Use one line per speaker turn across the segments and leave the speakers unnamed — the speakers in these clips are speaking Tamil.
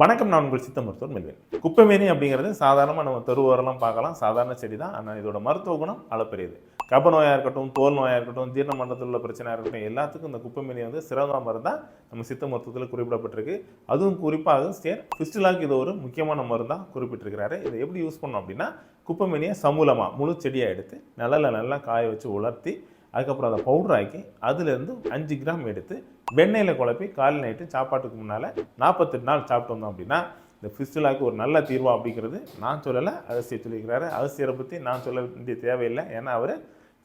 வணக்கம் நான் உங்கள் சித்த மருத்துவர் மெல்வேன். குப்பைமேனி அப்படிங்கிறது சாதாரணமாக நம்ம தெருவோரெல்லாம் பார்க்கலாம். சாதாரண செடி தான் ஆனால் இதோட மருத்துவ குணம் அளப்பெரியது. கப நோயாக இருக்கட்டும் தோல் நோயாக இருக்கட்டும் ஜீரண மண்டலத்தில் உள்ள பிரச்சனையாக இருக்கட்டும் எல்லாத்துக்கும் இந்த குப்பைமேனி வந்து சிறந்த மருந்தாக நம்ம சித்த மருத்துவத்தில் குறிப்பிடப்பட்டிருக்கு. அதுவும் குறிப்பாக ஸ்டேர் ஃபிஸ்டிலாக்கு இது ஒரு முக்கியமான மருந்தாக குறிப்பிட்டிருக்கிறாரு. இதை எப்படி யூஸ் பண்ணோம் அப்படின்னா குப்பைமேனியை சமூலமாக முழு செடியாக எடுத்து நிழல்ல நல்லா காய வச்சு உலர்த்தி அதுக்கப்புறம் அதை பவுடராக்கி அதுலேருந்து அஞ்சு கிராம் எடுத்து வெண்ணெயில் குழப்பி காலை நைட்டு சாப்பாட்டுக்கு முன்னால் நாற்பத்தெட்டு நாள் சாப்பிட்டு வந்தோம் அப்படின்னா இந்த ஃபிஸ்டுலாக்கு ஒரு நல்ல தீர்வா அப்படிங்கிறது நான் சொல்லலை. அகசியை சொல்லியிருக்கிறாரு. அகசியரை பற்றி நான் சொல்ல வேண்டிய தேவையில்லை. ஏன்னா அவர்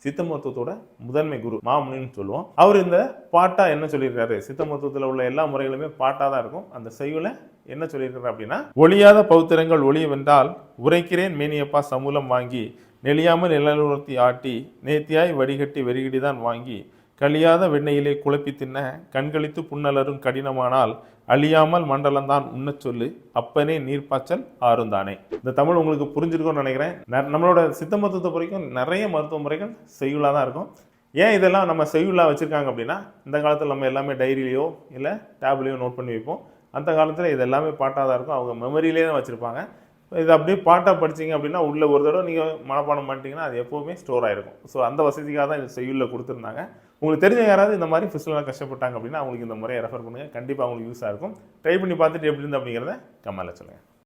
சித்த மருத்துவத்தோட முதன்மை குரு மாமுனின்னு சொல்லுவோம். அவர் இந்த பாட்டா என்ன சொல்லியிருக்காரு? சித்த மருத்துவத்தில் உள்ள எல்லா முறைகளுமே பாட்டாக தான் இருக்கும். அந்த செய்யுல என்ன சொல்லியிருக்காரு அப்படின்னா ஒளியாத பௌத்திரங்கள் ஒளியவென்றால் உரைக்கிறேன் மேனியப்பா சமூலம் வாங்கி நெளியாமல் நிழலுணர்த்தி ஆட்டி நேர்த்தியாய் வடிகட்டி வெறிகடிதான் வாங்கி கழியாத வெண்ணெயிலே குழப்பி தின்ன கண்களித்து புன்னலரும் கடினமானால் அழியாமல் மண்டலம்தான் உண்ணச் சொல்லு. அப்பனே நீர்ப்பாய்ச்சல் ஆறுந்தானே. இந்த தமிழ் உங்களுக்கு புரிஞ்சிருக்கும்னு நினைக்கிறேன். ந- நம்மளோட சித்த மருத்துவத்தை வரைக்கும் நிறைய மருத்துவ முறைகள் செய்யுளாக தான் இருக்கும். ஏன் இதெல்லாம் நம்ம செய்யுளாக வச்சுருக்காங்க அப்படின்னா இந்த காலத்தில் நம்ம எல்லாமே டைரியிலையோ இல்லை டேப்லேயோ நோட் பண்ணி வைப்போம். அந்த காலத்தில் இது எல்லாமே பாட்டாக தான் இருக்கும். அவங்க மெமரியிலே தான் வச்சுருப்பாங்க. இது அப்படியே பாட்டாக படிச்சீங்க அப்படின்னா உள்ள ஒரு தடவை நீங்கள் மனப்பாடம் பண்ணிட்டீங்கன்னா அது எப்போவுமே ஸ்டோர் ஆகிருக்கும் ஸோ அந்த வசதிக்காக தான் இது செய்யுளில் கொடுத்துருந்தாங்க. உங்களுக்கு தெரிஞ்ச யாராவது இந்த மாதிரி ஃபிஸ்டெல்லாம் கஷ்டப்பட்டாங்க அப்படின்னா அவங்களுக்கு இந்த முறையை ரெஃபர் பண்ணுங்கள் கண்டிப்பாக அவங்களுக்கு யூஸாக இருக்கும். ட்ரை பண்ணி பார்த்துட்டு எப்படி இருந்து அப்படிங்கிறத கமெண்ட்டில் சொல்லுங்கள்